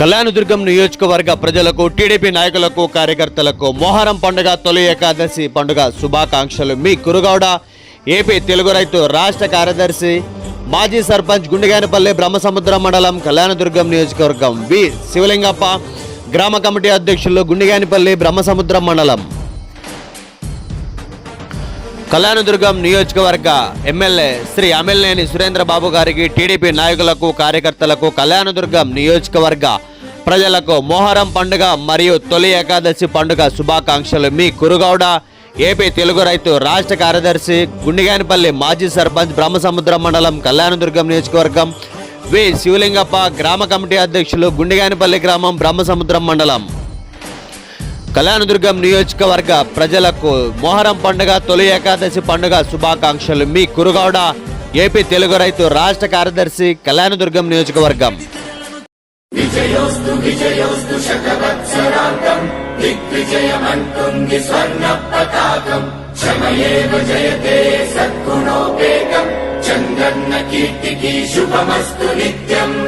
కళ్యాణదుర్గం నియోజకవర్గ ప్రజలకు టీడీపీ నాయకులకు కార్యకర్తలకు మోహరం పండుగ తొలి ఏకాదశి పండుగ శుభాకాంక్షలు. మీ కురుగౌడ ఏపీ తెలుగు రైతు రాష్ట్ర కార్యదర్శి మాజీ సర్పంచ్ గుండెగానిపల్లి బ్రహ్మసముద్రం మండలం కళ్యాణదుర్గం నియోజకవర్గం వి. శివలింగప్ప గ్రామ కమిటీ అధ్యక్షులు గుండెగానిపల్లి బ్రహ్మసముద్రం మండలం. కళ్యాణదుర్గం నియోజకవర్గ ఎమ్మెల్యే శ్రీ అమిల్నేని సురేంద్ర బాబు గారికి టీడీపీ నాయకులకు కార్యకర్తలకు కళ్యాణదుర్గం నియోజకవర్గ ప్రజలకు మోహరం పండుగ మరియు తొలి ఏకాదశి పండుగ శుభాకాంక్షలు. మీ కురుగౌడ ఏపీ తెలుగు రైతు రాష్ట్ర కార్యదర్శి గుండిగానిపల్లి మాజీ సర్పంచ్ బ్రహ్మసముద్రం మండలం కళ్యాణదుర్గం నియోజకవర్గం వి శివలింగప్ప గ్రామ కమిటీ అధ్యక్షులు గుండిగానిపల్లి గ్రామం బ్రహ్మసముద్రం మండలం. కళ్యాణదుర్గం నియోజకవర్గ ప్రజలకు మొహరం పండుగ తొలి ఏకాదశి పండుగ శుభాకాంక్షలు. మీ కురుగౌడ ఏపీ తెలుగు రైతు రాష్ట్ర కార్యదర్శి కళ్యాణదుర్గం నియోజకవర్గం. చంద్రన్న కీర్తికి శుభమస్తు నిత్యం.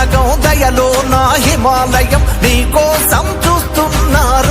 మేరు దయలో నా హిమాలయం. నీకోసం చూస్తున్నారు